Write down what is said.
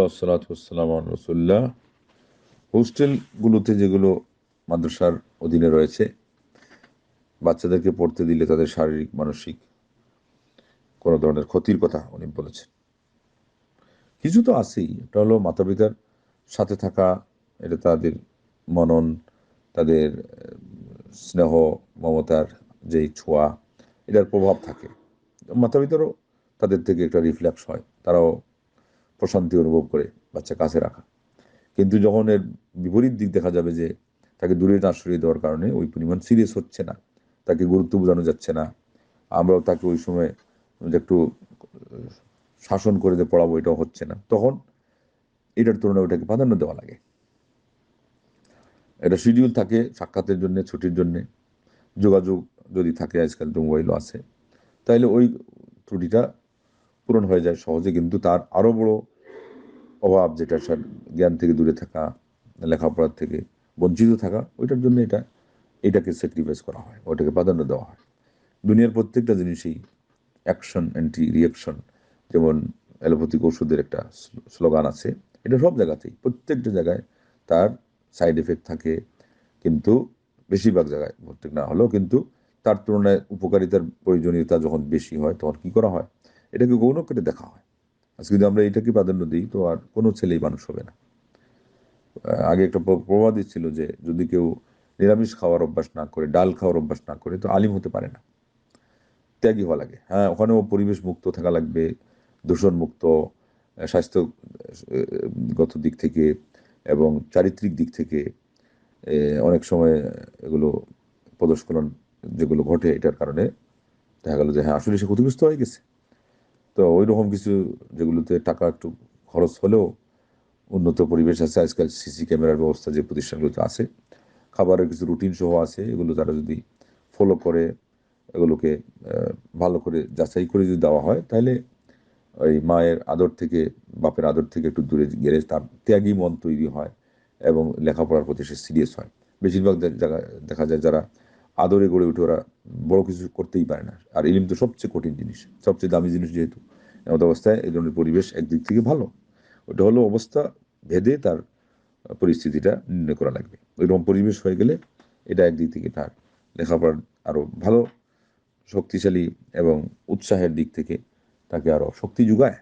রসুল্লাহ হোস্টেলগুলোতে যেগুলো মাদ্রাসার অধীনে রয়েছে, বাচ্চাদেরকে পড়তে দিলে তাদের শারীরিক, মানসিক কোনো ধরনের ক্ষতির কথা উনি বলেছেন। কিছু তো আছেই এটা হলো মাতা পিতার সাথে থাকা, এটা তাদের মনন, তাদের স্নেহ, মমতার যেই ছোঁয়া, এটার প্রভাব থাকে। মাতা পিতারও তাদের থেকে একটা রিফ্লেক্স হয়, তারাও প্রশান্তি অনুভব করে বাচ্চা কাছে রাখা। কিন্তু যখন এর বিপরীত দিক দেখা যাবে যে তাকে দূরে না সরিয়ে দেওয়ার কারণে ওই পরিমাণ সিরিয়াস হচ্ছে না, তাকে গুরুত্ব বোঝানো যাচ্ছে না, আমরাও তাকে ওই সময় একটু শাসন করে যে পড়াবো এটাও হচ্ছে না, তখন এটার তুলনায় ওটাকে প্রাধান্য দেওয়া লাগে। এটা শিডিউল থাকে সাক্ষাতের জন্য, ছুটির জন্য, যোগাযোগ যদি থাকে আজকাল তো মোবাইলও আছে, তাইলে ওই ত্রুটিটা পূরণ হয়ে যায় সহজে, কিন্তু তার আরও বড় অভাব যেটা জ্ঞান থেকে দূরে থাকা, লেখাপড়ার থেকে বঞ্চিত থাকা, ওইটার জন্য এটা, এটাকে স্যাক্রিফাইস করা হয়, ওটাকে প্রাধান্য দেওয়া হয়। দুনিয়ার প্রত্যেকটা জিনিসই অ্যাকশন অ্যান্টি রিয়াকশন যেমন অ্যালোপ্যাথিক ওষুধের একটা স্লোগান আছে, এটা সব জায়গাতেই, প্রত্যেকটা জায়গায় তার সাইড এফেক্ট থাকে, কিন্তু বেশিরভাগ জায়গায় প্রত্যেক না হলেও, কিন্তু তার তুলনায় উপকারিতার প্রয়োজনীয়তা যখন বেশি হয়, তখন কি করা হয়? এটাকে গৌণ করে দেখা হয়। আজকে যদি আমরা এটাকে প্রাধান্য দিই, তো আর কোনো ছেলেই মানুষ হবে না। আগে একটা প্র- প্রবাদই ছিল যে যদি কেউ নিরামিষ খাওয়ার অভ্যাস না করে, ডাল খাওয়ার অভ্যাস না করে, তো আলিম হতে পারে না। ত্যাগী হওয়া লাগে। হ্যাঁ ওখানেও পরিবেশ মুক্ত থাকা লাগবে, দূষণ মুক্ত স্বাস্থ্যগত দিক থেকে এবং চারিত্রিক দিক থেকে অনেক সময় এগুলো প্রদস্খলন যেগুলো ঘটে, এটার কারণে দেখা গেল যে হ্যাঁ আসলে সে ক্ষতিগ্রস্ত হয়ে গেছে। তো ওই রকম কিছু যেগুলোতে টাকা একটু খরচ হলেও উন্নত পরিবেশ আছে। আজকাল সিসি ক্যামেরার ব্যবস্থা যে প্রতিষ্ঠানগুলোতে আছে, খাবারের কিছু রুটিন সহ আছে, এগুলো তারা যদি ফলো করে, এগুলোকে ভালো করে যাচাই করে যদি দেওয়া হয়, তাহলে ওই মায়ের আদর থেকে, বাপের আদর থেকে একটু দূরে গেলে তার ত্যাগী মন তৈরি হয় এবং লেখাপড়ার প্রতি সে সিরিয়াস হয়। বেশিরভাগ জায়গায় দেখা যায় যারা আদরে গড়ে উঠে ওরা বড় কিছু করতেই পারে না। আর ইলিম তো সবচেয়ে কঠিন জিনিস, সবচেয়ে দামি জিনিস যেহেতু এমন অবস্থায় এই ধরনের পরিবেশ একদিক থেকে ভালো। ওটা হলো অবস্থা ভেদে তার পরিস্থিতিটা নির্ণয় করা লাগবে। ওইরকম পরিবেশ হয়ে গেলে এটা একদিক থেকে তার লেখাপড়ার আরও ভালো, শক্তিশালী এবং উৎসাহের দিক থেকে তাকে আরও শক্তি যোগায়।